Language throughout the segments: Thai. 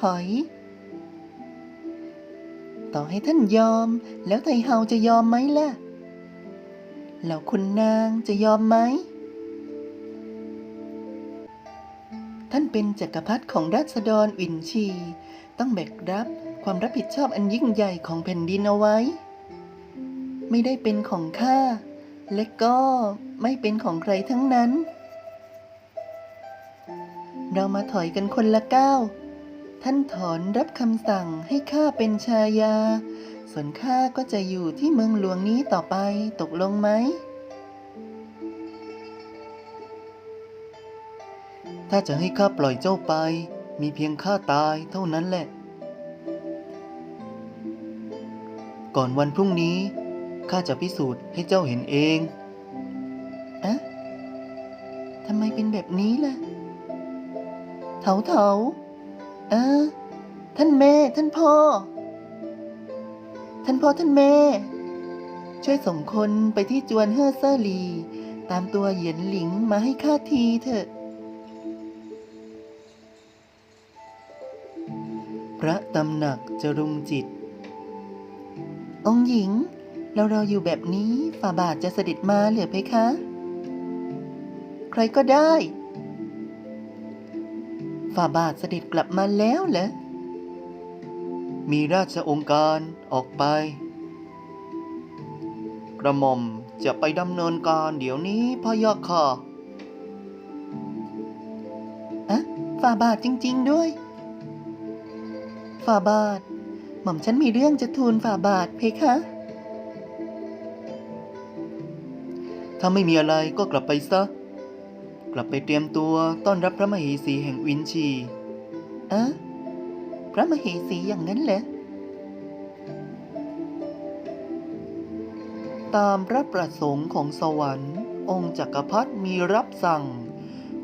ถอย ต่อให้ท่านยอม แล้วไทเฮาจะยอมไหมล่ะแล้วคุณนางจะยอมไหม ท่านเป็นจักรพรรดิของราษฎรวินชี ต้องแบกรับความรับผิดชอบอันยิ่งใหญ่ของแผ่นดินเอาไว้ ไม่ได้เป็นของข้าและก็ไม่เป็นของใครทั้งนั้น เรามาถอยกันคนละก้าว ท่านถอนรับคำสั่งให้ข้าเป็นชายา ส่วนข้าก็จะอยู่ที่เมืองหลวงนี้ต่อไปตกลงไหม ถ้าจะให้ข้าปล่อยเจ้าไป มีเพียงข้าตายเท่านั้นแหละ ก่อนวันพรุ่งนี้ข้าจะพิสูจน์ให้เจ้าเห็นเองอะทำไมเป็นแบบนี้ล่ะ เถาเถา เออ ท่านแม่ ท่านพ่อ ท่านพ่อท่านแม่ ช่วยส่งคนไปที่จวนเฮอเซอร์ลี ตามตัวเหยียนหลิงมาให้ข้าทีเถอะ พระตำหนักจรุงจิต องหญิง เรารออยู่แบบนี้ฝ่าบาทจะเสด็จมาเหรือเพคะ ใครก็ได้ ฝ่าบาทเสด็จกลับมาแล้วเหรอ มีราชองค์การออกไป กระหม่อมจะไปดำเนินการเดี๋ยวนี้พะยะค่ะอะฝ่าบาทจริง ๆ ด้วย ฝ่าบาท หม่อมฉันมีเรื่องจะทูลฝ่าบาทเพคะ ถ้าไม่มีอะไรก็กลับไปซะ กลับไปเตรียมตัวต้อนรับพระมเหสีแห่งวินชีเอะพระมเหสีอย่างนั้นเหรอตามพระประสงค์ของสวรรค์ องค์จักรพรรดิมีรับสั่ง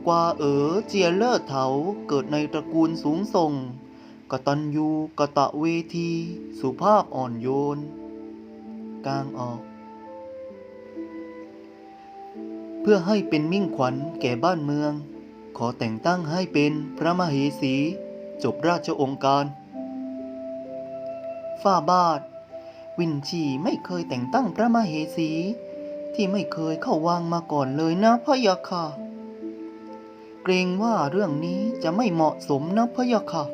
กว่าเอ๋อเจียเลิศเถาเกิดในตระกูลสูงส่ง กตัญญูกะตะเวที สุภาพอ่อนโยน กลางออก พื่อให้เป็นมิ่งขวัญแก่บ้านเมือง ขอแต่งตั้งให้เป็นพระมเหสี จบราชองค์การฝ่าบาท วินชีไม่เคยแต่งตั้งพระมเหสี ที่ไม่เคยเข้าวังมาก่อนเลยนะพะยะค่ะ เกรงว่าเรื่องนี้จะไม่เหมาะสมนะพะยะค่ะ